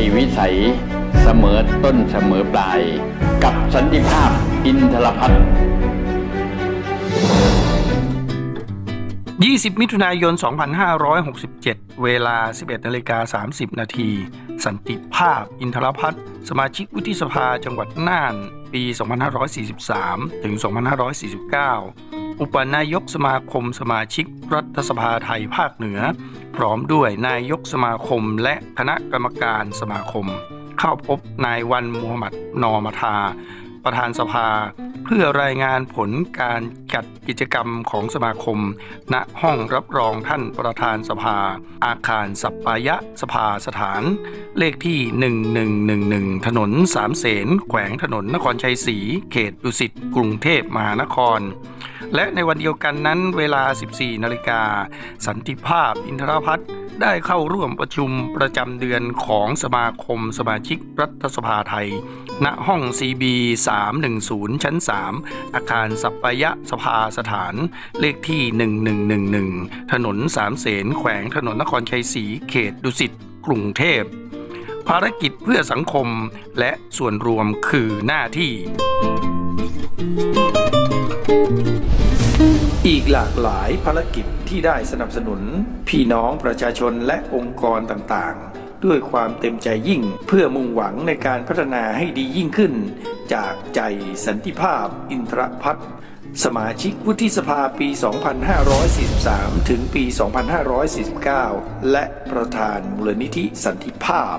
ติวิสัย เสมอต้นเสมอปลาย กับสันติภาพอินทรพัฒน์20 มิถุนายน 2567 เวลา 11นาฬิกา30 นาที สันติภาพ อินทรพัฒน์สมาชิกวุฒิสภาจังหวัดน่าน ปี 2543 ถึง 2549 อุปนายกสมาคมสมาชิกรัฐสภาไทยภาคเหนือ พร้อมด้วยนายกสมาคมและคณะกรรมการสมาคม เข้าพบนายวันมูฮัมหมัดนอมาทา ประธานสภา เพื่อรายงานผลการจัดกิจกรรมของสมาคม ณห้องรับรองท่านประธานสภา อาคารสัปปายะสภาสถาน เลขที่ 1111 ถนนสามเสนแขวงถนนนครชัยศรีเขตดุสิตกรุงเทพมหานคร และในวันเดียวกันนั้นเวลา 14 นาฬิกา สันติภาพอินทรพัฒน์ได้เข้าร่วมประชุมประจำเดือนของสมาคมสมาชิกรัฐสภาไทย ณห้อง CB 310 ชั้น 3 อาคารสัปยะสภาสถานเลขที่ 1111 ถนนสามเสนแขวงถนนนครชัยศรีเขตดุสิตกรุงเทพ ภารกิจเพื่อสังคมและส่วนรวมคือหน้าที่ อีกหลากหลายภารกิจที่ได้สนับสนุน พี่น้องประชาชนและองค์กรต่างๆ ด้วยความเต็มใจยิ่งเพื่อมุ่งหวังในการพัฒนาให้ดียิ่งขึ้น จากใจสันติภาพอินทรพัฒน์สมาชิกวุฒิสภาปี 2543 ถึงปี 2549 และประธานมูลนิธิสันติภาพ